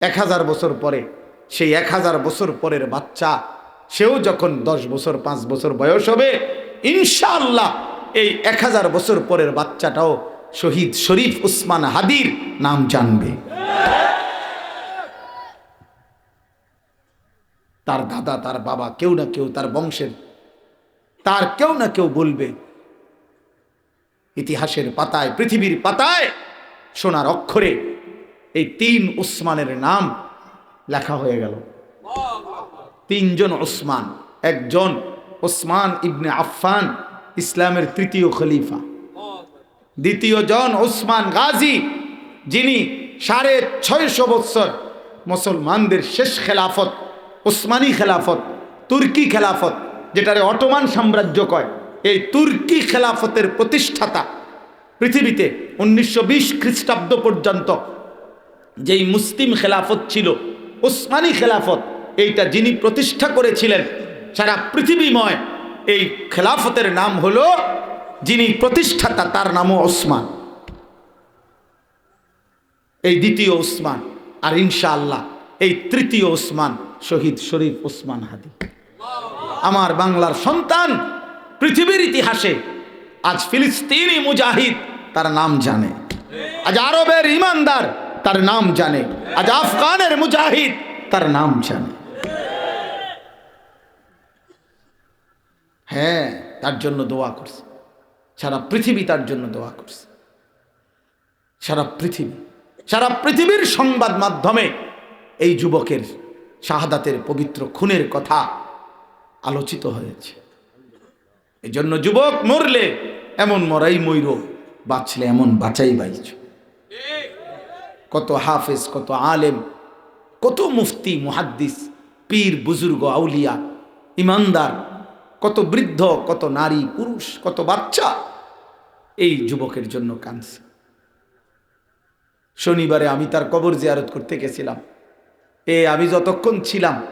এক হাজার বছর পরে, সেই এক হাজার বছর পরের বাচ্চা, সেও যখন দশ বছর, পাঁচ বছর বয়স হবে, ইনশাআল্লাহ এই এক হাজার বছর পরের বাচ্চাটাও শহীদ শরীফ উসমান হাদির নাম জানবে। তার দাদা, তার বাবা, কেউ না কেউ তার বংশের, তার কেউ না কেউ বলবে, ইতিহাসের পাতায়, পৃথিবীর পাতায়, সোনার অক্ষরে এই তিন উসমানের নাম লেখা হয়ে গেল। তিনজন ওসমান একজন ওসমান ইবনে আফফান, ইসলামের তৃতীয় খলিফা। দ্বিতীয় জন ওসমান গাজী, যিনি সাড়ে ছয়শো বৎসর মুসলমানদের শেষ খেলাফত ওসমানী খেলাফত, তুর্কি খেলাফত, যেটারে অটোমান সাম্রাজ্য কয়। এই তুর্কি খেলাফতের প্রতিষ্ঠাতা পৃথিবীতে উনিশশো বিশ খ্রিস্টাব্দ পর্যন্ত যেই মুসলিম খেলাফত ছিল ওসমানী খেলাফত, এইটা যিনি প্রতিষ্ঠা করেছিলেন সারা পৃথিবীময়, এই খেলাফতের নাম হলো যিনি প্রতিষ্ঠাতা, তার নামও ওসমান এই দ্বিতীয় ওসমান আর ইনশাআল্লাহ এই তৃতীয় ওসমান শহীদ শরীফ ওসমান হাদি। আমার বাংলার সন্তান পৃথিবীর ইতিহাসে আজ ফিলিস্তিনি মুজাহিদ তার নাম জানে। আজ আরবের ইমানদার তার নাম জানে। আজ আফগানের মুজাহিদ তার নাম জানে। হ্যাঁ তার জন্য দোয়া করছে। সারা পৃথিবী তার জন্য দোয়া করছে। সারা পৃথিবী, সারা পৃথিবীর সংবাদ মাধ্যমে এই যুবকের শাহাদাতের পবিত্র খুনের কথা আলোচিত হয়েছে। এই জন্য যুবক মরলে এমন মরাই ময়ূর বাঁচলে এমন বাঁচাই বাইছ কত হাফেজ, কত আলেম, কত মুফতি, মুহাদ্দিস, পীর, বুজুর্গ, আউলিয়া, ইমানদার, কত বৃদ্ধ, কত নারী, পুরুষ, কত বাচ্চা এই যুবকের জন্য কাঁদছে। শনিবারে আমি তার কবর জিয়ারত করতে গেছিলাম। এ, আমি যতক্ষণ ছিলাম,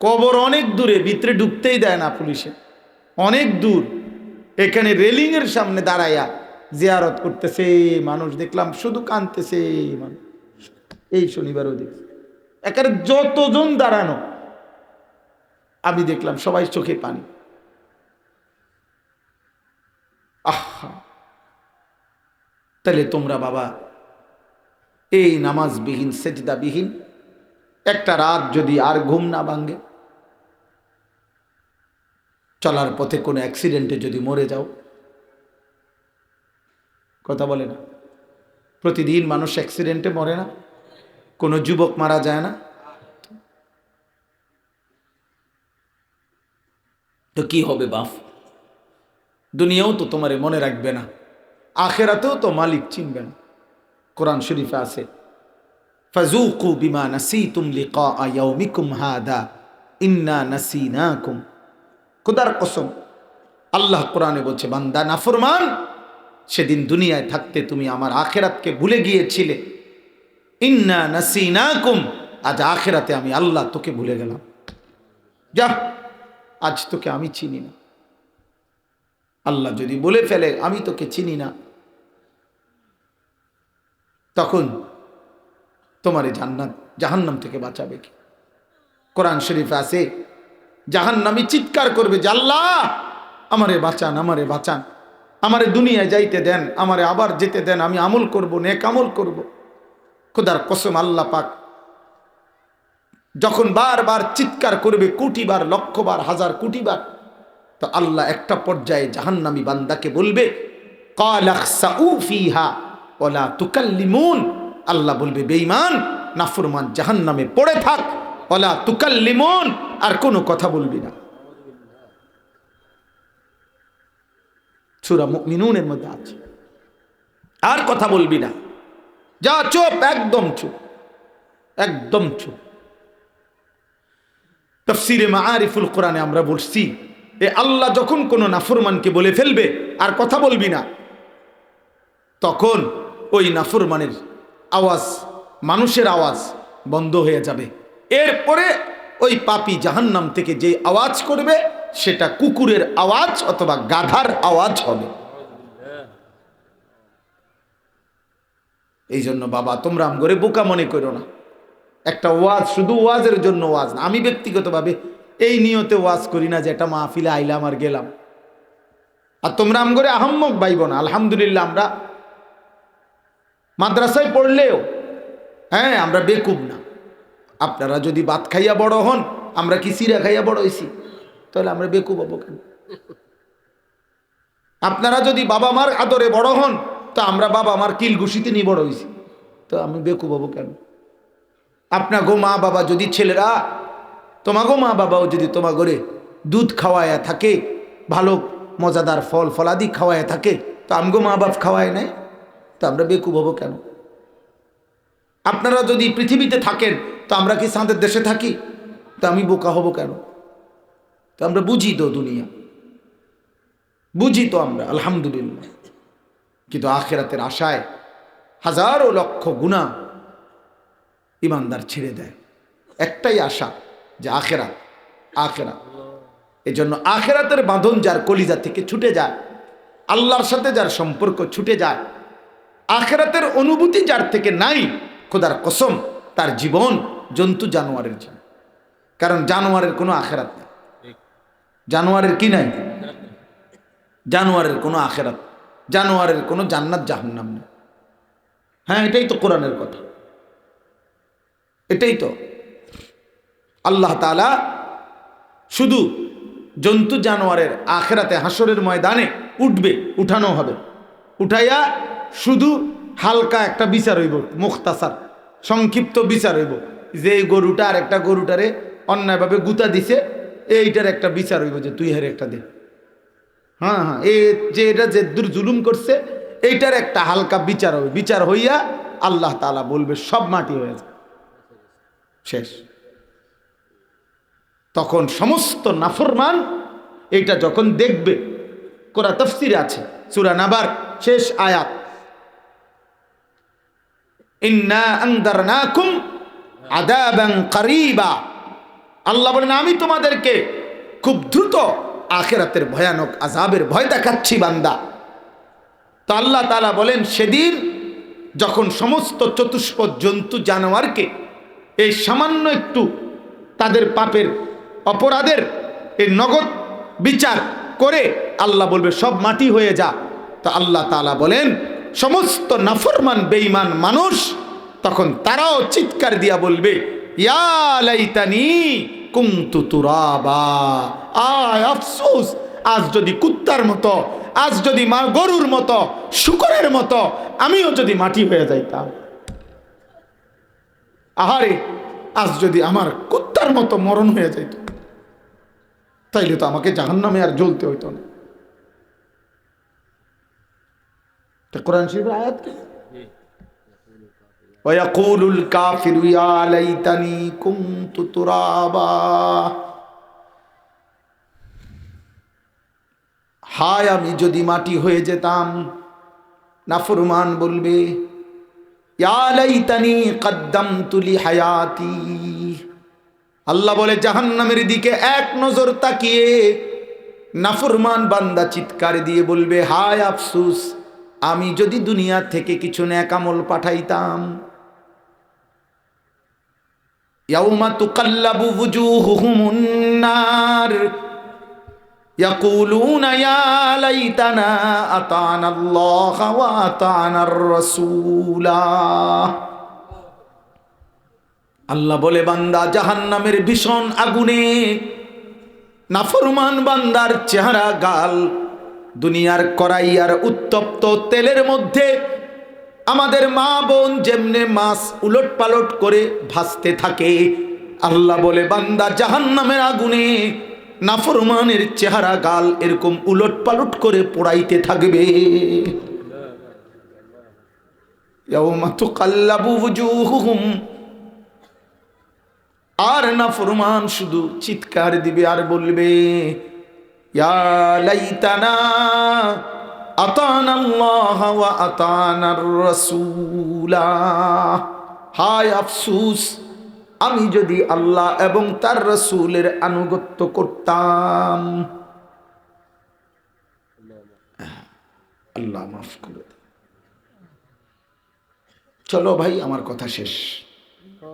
কবর অনেক দূরে, ভিতরে ঢুকতেই দেয় না পুলিশে। অনেক দূর, এখানে রেলিংয়ের সামনে দাঁড়াইয়া জিয়ারত করতেছে, মানুষ দেখলাম শুধু কাঁদতেছে, মানুষ। এই শনিবারও দেখছি একের যতজন দাঁড়ানো, আমি দেখলাম সবাই চোখে পানি। আহা! তাহলে তোমরা বাবা, এই নামাজবিহীন, সেজদাবিহীন, একটা রাত যদি আর ঘুম না ভাঙ্গে চলার পথে কোনো অ্যাক্সিডেন্টে যদি মরে যাও কথা বলে না। প্রতিদিন মানুষ অ্যাক্সিডেন্টে মরে না। কোনো যুবক মারা যায় না। তো কি হবে বাপ? দুনিয়াও তো তোমারে মনে রাখবে না। আখেরাতেও তো মালিক চিনবে না। কোরআন শরীফে আছে ফাজুকু বিমা নাসিতুম লিকা ইয়াউমিকুম হাদা, ইন্না নাসিনাকুম। খোদার কসম, আল্লাহ কোরআনে বলছে, বান্দা নাফরমান সেদিন দুনিয়ায় থাকতে তুমি আমার আখেরাতকে ভুলে গিয়েছিলে। ইন্না নাসিনাকুম, আজ আখেরাতে আমি আল্লাহ তোকে ভুলে গেলাম। যা আজ তোকে আমি চিনি না। আল্লাহ যদি বলে ফেলে, আমি তোকে চিনি না। তখন তোমার জান্নাত, জাহান্নাম থেকে বাঁচাবে কি? কোরআন শরীফ আছে, জাহান্নামি চিৎকার করবে যে, আল্লাহ, আমারে বাঁচান আমারে বাঁচান। আমারে দুনিয়ায় যাইতে দেন, আমারে আবার যেতে দেন, আমি আমল করব, নেক আমল করব। খোদার কসম আল্লাহ পাক, যখন বারবার চিৎকার করবে কোটিবার, লক্ষবার, হাজার, কোটিবার, তো আল্লাহ একটা পর্যায়ে জাহান্নামি বান্দাকে বলবে আল্লাহ বলবে, বেঈমান, নাফরমান জাহান্নামে পড়ে থাক ওলা তুকাল্লিমুন। আর কোনো কথা বলবি না। সুরা মিনুনের মধ্যে আছে। আর কথা বলবি না। যা চুপ, একদম চুপ। একদম চুপ। তফসিরে মারিফুল কোরআনে আমরা বলছি, এ আল্লাহ যখন কোনো নাফরমানকে বলে ফেলবে, আর কথা বলবি না, তখন ওই নাফরমানের আওয়াজ, মানুষের আওয়াজ বন্ধ হয়ে যাবে। এরপরে ওই পাপি জাহান্নাম থেকে যে আওয়াজ করবে সেটা কুকুরের আওয়াজ অথবা গাধার আওয়াজ হবে। এই জন্য বাবা, তোমরা আম বোকা মনে করো না। একটা ওয়াজ, শুধু ওয়াজের জন্য ওয়াজ না, আমি ব্যক্তিগতভাবে এই নিয়তে ওয়াজ করি না যে একটা মাহফিলে আইলাম আর গেলাম। আর তোমরা আম করে আহম্মক বাইব না, আলহামদুলিল্লাহ আমরা মাদ্রাসায় পড়লেও হ্যাঁ আমরা বেকুব না। আপনারা যদি ভাত খাইয়া বড় হন, আমরা কি সিরা খাইয়া বড় হয়েছি তাহলে আমরা বেকুব হব কেন? আপনারা যদি বাবা মার আদরে বড় হন, তো আমরা বাবা মার কিল ঘুষিতে নিয়ে বড় হয়েছি। তো আমি বেকুব হব কেন? আপনার গো মা বাবা যদি ছেলেরা, তোমাগো মা বাবাও যদি তোমা ঘরে দুধ খাওয়ায়া থাকে, ভালো মজাদার ফল ফলাদি খাওয়ায় থাকে, তো আমগো মা বাপ খাওয়ায় নাই? তো আমরা বেকুব হব কেন? আপনারা যদি পৃথিবীতে থাকেন, তো আমরা কি সাঁদের দেশে থাকি? তো আমি বোকা হব কেন? তো আমরা বুঝি তো দুনিয়া। বুঝি তো আমরা, আলহামদুলিল্লাহ। কিন্তু আখেরাতের আশায় হাজারো লক্ষ গুণা ইমানদার ছেড়ে দেয়। একটাই আশা যে আখেরাত আখেরাত। এই জন্য আখেরাতের বাঁধন যার কলিজা থেকে ছুটে যায়, আল্লাহর সাথে যার সম্পর্ক ছুটে যায়, আখেরাতের অনুভূতি যার থেকে নাই, খোদার কসম, তার জীবন জন্তু জানোয়ারের জীবন কারণ জানোয়ারের কোনো আখেরাত জানোয়ারের কি নাই? জানোয়ারের কোনো আখেরাত, জানোয়ারের কোনো জান্নাত জাহান্নাম নেই। হ্যাঁ এটাই তো কোরআনের কথা। এটাই তো। আল্লাহ তালা শুধু জন্তু জানোয়ারের আখেরাতে হাসরের ময়দানে উঠবে উঠানো হবে। উঠাইয়া শুধু হালকা একটা বিচার হইব, মুখতাসার, সংক্ষিপ্ত বিচার হইব। যে গরুটা আর একটা গরুটারে অন্যায়ভাবে গুতা দিছে এইটার একটা বিচার হইব যে তুই হের একটা দে। হ্যাঁ হ্যাঁ এ যে এটা যে দূর জুলুম করছে, এইটার একটা হালকা বিচার হবে। বিচার হইয়া আল্লাহ তালা বলবে, সব মাটি হয়ে যায় শেষ। তখন সমস্ত নাফরমান এইটা যখন দেখবে, কোরা তফসির আছে, সুরা নাবার শেষ আয়াত। ইন্না আনদারনাকুম আদাবান কারিবা। আল্লাহ বলেন, আমি তোমাদেরকে খুব দ্রুত আখেরাতের ভয়ানক আজাবের ভয় দেখাচ্ছি, বান্দা। তো আল্লাহ তালা বলেন, সেদিন যখন সমস্ত চতুষ্প জন্তু জানোয়ারকে এই সামান্য একটু তাদের পাপের অপরাধের এই নগদ বিচার করে আল্লাহ বলবে, সব মাটি হয়ে যা। তো আল্লাহ তালা বলেন, সমস্ত নাফরমান, বেঈমান মানুষ তখন তারাও চিৎকার দিয়া বলবে ইয়া লাইতানি কুমতু তুরাবা। আয় আফসোস, আজ যদি কুত্তার মতো, আজ যদি মা গরুর মতো, শুকরের মতো, আমিও যদি মাটি হয়ে যাইতাম। আহারে, আজ যদি আমার কুত্তার মতো মরণ হয়ে যাইত, তাইলে তো আমাকে জাহান্নামে আর জ্বলতে হইতো না। কোরআন শরীফের আয়াত কি? ويقول الكافر يا ليتني كنت ترابا হায় আমি যদি মাটি হয়ে যেতাম নাফরমান বলবে ইয়া লাইতানি কদ্দামতু লি হায়াতি আল্লাহ বলে জাহান্নামের দিকে এক নজর তাকিয়ে নাফরমান বান্দা চিৎকার দিয়ে বলবে হায় আফসুস আমি যদি দুনিয়া থেকে কিছু ন্যাকামল পাঠাইতাম ইয়াউমা তুকাল্লাবু wujuhuhumun nar يقولون يا ليتنا أطعنا الله وأطعنا الرسول আল্লাহ বলে বান্দা জাহান্নামের ভীষণ আগুনে নাফরমান বান্দার চেহারা গাল দুনিয়ার কড়াই আর উত্তপ্ত তেলের মধ্যে আমাদের মা বোন যেমনে মাছ উলট পালট করে ভাসতে থাকে, আল্লাহ বলে, বান্দা জাহান্নামের আগুনে নাফরমানের চেহারা গাল এরকম উলট পালট করে পোড়াইতে থাকবে। আর না ফরমান শুধু চিৎকার দিবে আর বলবে, ইয়া লাইতানা হায় আফসুস, আমি যদি আল্লাহ এবং তার রসুলের আনুগত্য করতাম। আল্লাহ মাফ করে চলো ভাই, আমার কথা শেষ।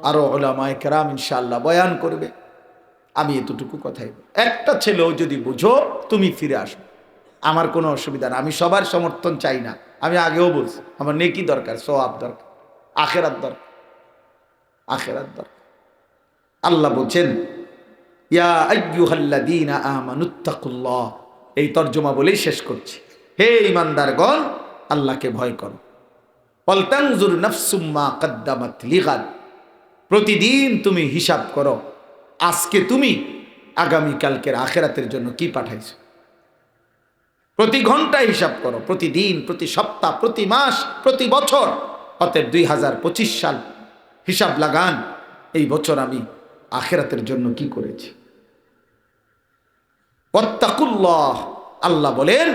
আরও ওলামায় কেরাম ইনশাল্লাহ বয়ান করবে। আমি এতটুকু কথাই একটা ছেলেও যদি বুঝো, তুমি ফিরে আসো। আমার কোনো অসুবিধা না। আমি সবার সমর্থন চাই না। আমি আগেও বলছি, আমার নেকি দরকার সোয়াব দরকার, আখেরাত দরকার আখেরাত দরকার। আল্লাহ বলছেন, ইয়া এই তর্জমা বলেই শেষ করছি। হে ইমানদার ইমানদারগণ আল্লাহকে ভয় করো। পলতাংজুর নফসুম্মা কদ্দামাত লিগাদ। প্রতিদিন তুমি হিসাব করো, আজকে তুমি আগামীকালকের আখেরাতের জন্য কি পাঠাইছো? প্রতি ঘণ্টা হিসাব করো, প্রতিদিন, প্রতি সপ্তাহ, প্রতি মাস, প্রতি বছর। অতএব দুই হাজার পঁচিশ সাল হিসাব লাগান, এই বছর আমি আখেরাতের জন্য কি করেছি। ওয়াত্তাকুল্লাহ, আল্লাহ বলেন,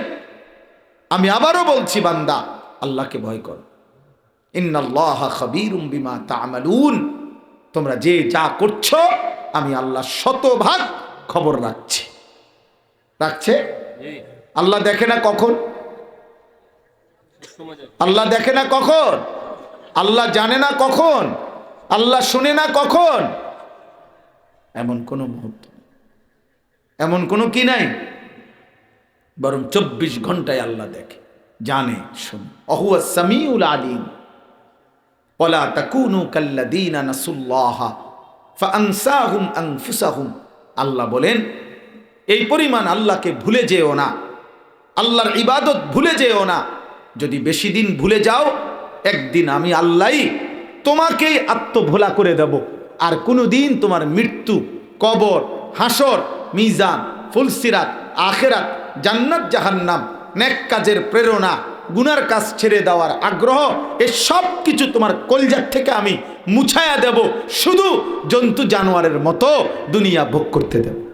আমি আবারও বলছি, বান্দা, আল্লাহকে ভয় করো। ইন্নাল্লাহ খাবীরুম বিমা তা'মালুন, তোমরা যে যা করছ, আমি আল্লাহ শতভাগ খবর রাখছি। রাখছে? আল্লাহ দেখে না কখন? আল্লাহ দেখে না কখন? আল্লাহ জানে না কখন? আল্লাহ শুনে না কখন? এমন কোনো মুহূর্ত এমন কোনো কি নাই? বরং চব্বিশ ঘন্টায় আল্লাহ দেখে, জানে, শুনে। অহুয়া সামিউল আলিম। ওলা তাকুনু কাল্লাদিনা নাসুল্লাহা আল্লাহ বলেন, এই পরিমাণ আল্লাহকে ভুলে যেও না। আল্লাহর ইবাদত ভুলে যেও না। যদি বেশি দিন ভুলে যাও, একদিন আমি আল্লাহই তোমাকেই আত্মভোলা করে দেব। আর কোনো দিন তোমার মৃত্যু, কবর, হাসর, মিজান, ফুলসিরাত, আখেরাত, জান্নাত, জাহান্নাম, নেক কাজের প্রেরণা, গুনার কাজ ছেড়ে দেওয়ার আগ্রহ, এ সব কিছু তোমার কলজার থেকে আমি মুছায়া দেব। শুধু জন্তু জানোয়ারের মতো দুনিয়া ভোগ করতে দেব।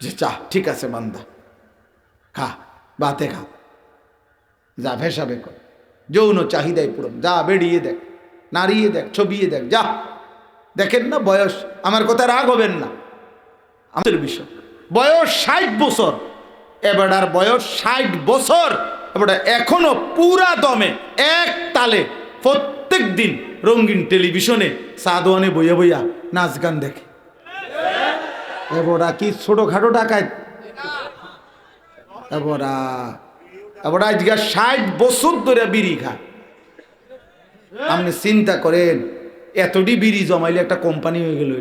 যে চা, ঠিক আছে, বান্দা। খা, বাতে খা। যা ভেসাবে কর। যৌন চাহিদায় পূরণ। যা বেরিয়ে দেখ, নাড়িয়ে দেখ, ছবিয়ে দেখ, যা। দেখেন না বয়স? আমার কথা রাগ হবেন না। আমাদের বিষয়। বয়স ষাট বছর। এবারটার বয়স ষাট বছর। এবারটা এখনও পুরা দমে, এক তালে প্রত্যেক দিন রঙিন টেলিভিশনে সাদওয়ানে বইয়া বইয়া নাচ গান দেখে। এবারা কি ছোটখাটো টাকায় এবারা এবারা আজকে ষাট বছর ধরে বিড়ি খায়। আপনি চিন্তা করেন, এতটি বিড়ি জমাইলে একটা কোম্পানি হয়ে গেল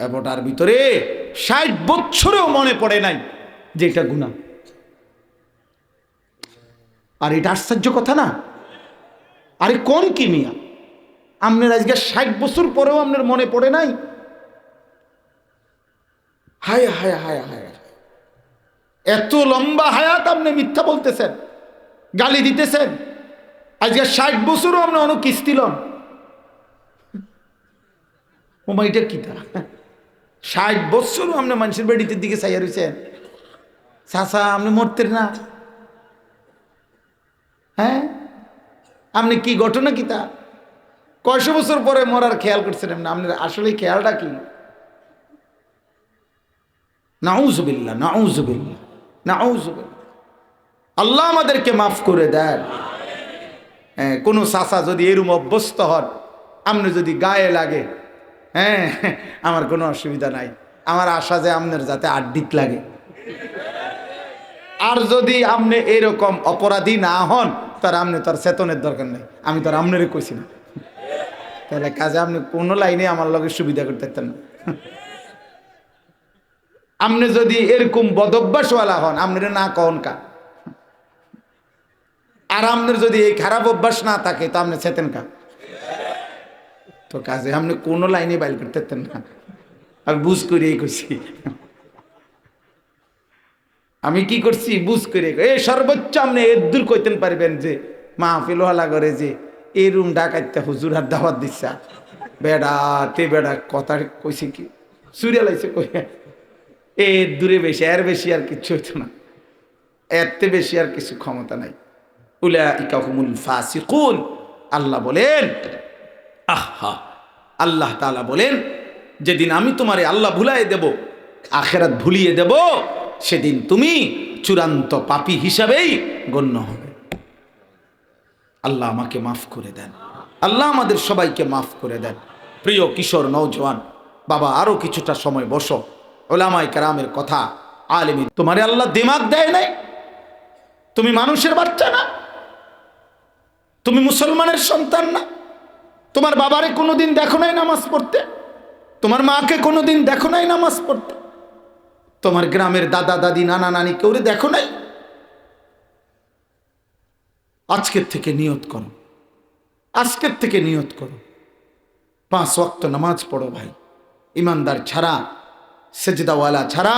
এবারটার ভিতরে ষাট বছরেও মনে পড়ে নাই যে এটা গুণা আর এটা আশ্চর্য কথা না? আরে কোন কি মিয়া? আপনার আজকে ষাট বছর পরেও আপনার মনে পড়ে নাই? হায় হায় হায় হায় এত লম্বা হায়াত আপনি মিথ্যা বলতেছেন, গালি দিতেছেন। আজকে ষাট বছরও আপনি অনেক কিস্তি লন ওমা এটা কি তা ষাট বছরও আপনি মানুষের বেড়িতে দিকে চাইয়া রয়েছেন চাষা আপনি মরতেন না। হ্যাঁ? আপনি কি ঘটনা কি তা? কয়শো বছর পরে মরার খেয়াল করছেন এমনি আপনার আসলে খেয়ালটা কি? নাউজবিল্লা নাউজবিল্লা নাউজবিল্লা আল্লাহ আমাদেরকে মাফ করে দেন। হ্যাঁ কোনো চাষা যদি এরম অভ্যস্ত হন আপনি যদি গায়ে লাগে হ্যাঁ আমার কোনো অসুবিধা নাই। আমার আশা যে আপনার যাতে আড্ডিত লাগে। আর যদি আপনি এরকম অপরাধী না হন, তার আপনি তার চেতনের দরকার নেই। আমি তার আপনারে কইছি না। তাহলে কাজে আপনি কোনো লাইনে আমার লগে সুবিধা করতে পারতেন না। আপনি যদি এরকম বদভ্যাসওয়ালা হন, আপনার না কন কা? আর আপনার যদি এই খারাপ অভ্যাস না থাকে, তো আপনি চেতেন কা? তো কাজে আপনি কোনো লাইনে বাইল করতে পারতেন না। আমি বুঝ করিয়ে করছি। আমি কি করছি? বুঝ করে। এ সর্বোচ্চ আপনি এর দূর কইতেন পারবেন যে, মাহফিল হলা করে যে এই রুম ডাকাইতে হুজুর আর দাওয়াত দিচ্ছা বেড়া, তে বেড়া কথা কইছে কি? সুরিয়াল আইছে কই? এ দূরে বেশি, এর বেশি আর কিচ্ছু হইতো না। এরতে বেশি আর কিছু ক্ষমতা নাই। উলা ইকাহুমুল ফাসিকুন। আল্লাহ বলেন, আহা, আল্লাহ তাআলা বলেন, যেদিন আমি তোমারে আল্লাহ ভুলাই দেব, আখেরাত ভুলিয়ে দেব, সেদিন তুমি চূড়ান্ত পাপী হিসাবেই গণ্য হবে। আল্লাহ আমাকে মাফ করে দেন। আল্লাহ আমাদের সবাইকে মাফ করে দেন। প্রিয় কিশোর নৌজওয়ান বাবা, আরও কিছুটা সময় বসো। ওলামাই কারামের কথা, আলেমি, তোমারে আল্লাহ দিমাগ দেয় নাই? তুমি মানুষের বাচ্চা না? তুমি মুসলমানের সন্তান না? তোমার বাবারে কোনোদিন দেখো নাই নামাজ পড়তে? তোমার মাকে কোনোদিন দেখো নাই নামাজ পড়তে? তোমার গ্রামের দাদা, দাদি, নানা, নানি কেউ দেখো নাই? আজকের থেকে নিয়ত করো। আজকের থেকে নিয়ত করো। পাঁচ ওয়াক্ত নামাজ পড়ো ভাই। ইমানদার ছাড়া, সেজদাওয়ালা ছাড়া,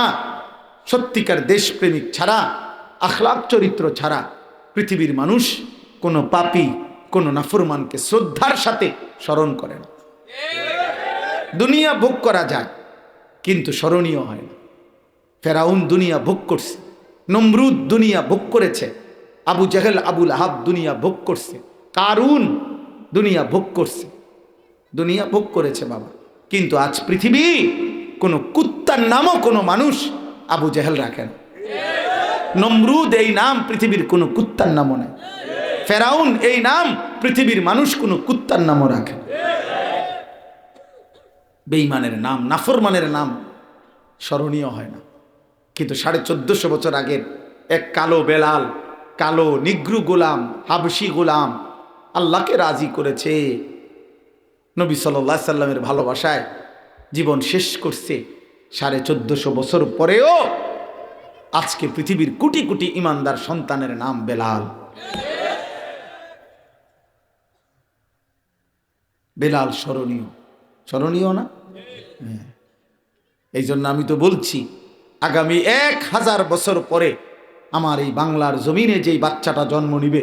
সত্যিকার দেশপ্রেমিক ছাড়া, আখলাক চরিত্র ছাড়া পৃথিবীর মানুষ কোনো পাপি, কোনো নাফরমানকে শ্রদ্ধার সাথে স্মরণ করে না। দুনিয়া ভোগ করা যায়, কিন্তু স্মরণীয় হয় না। ফেরাউন দুনিয়া ভোগ করছে, নমরুদ দুনিয়া ভোগ করেছে আবু জাহেল আবুল আহাব দুনিয়া ভোগ করছে। কারুন দুনিয়া ভোগ করছে। দুনিয়া ভোগ করেছে বাবা। কিন্তু আজ পৃথিবী কোনো কুত্তার নামও কোনো মানুষ আবু জাহেল রাখে না। নমরুদ এই নাম পৃথিবীর কোনো কুত্তার নামও নেই। ফেরাউন এই নাম পৃথিবীর মানুষ কোনো কুত্তার নামও রাখে বেইমানের নাম, নাফরমানের নাম স্মরণীয় হয় না। কিন্তু সাড়ে চোদ্দশো বছর আগের এক কালো বেলাল কালো, নিগ্রু গোলাম হাবসি গোলাম আল্লাহকে রাজি করেছে। নবী সাল্লাহ সাল্লামের ভালোবাসায় জীবন শেষ করছে। সাড়ে চোদ্দশো বছর পরেও আজকে পৃথিবীর কোটি কোটি ইমানদার সন্তানের নাম বেলাল। বেলাল স্মরণীয়। স্মরণীয় না? হ্যাঁ। এই জন্য আমি তো বলছি, আগামী এক হাজার বছর পরে আমার এই বাংলার জমিনে যেই বাচ্চাটা জন্ম নিবে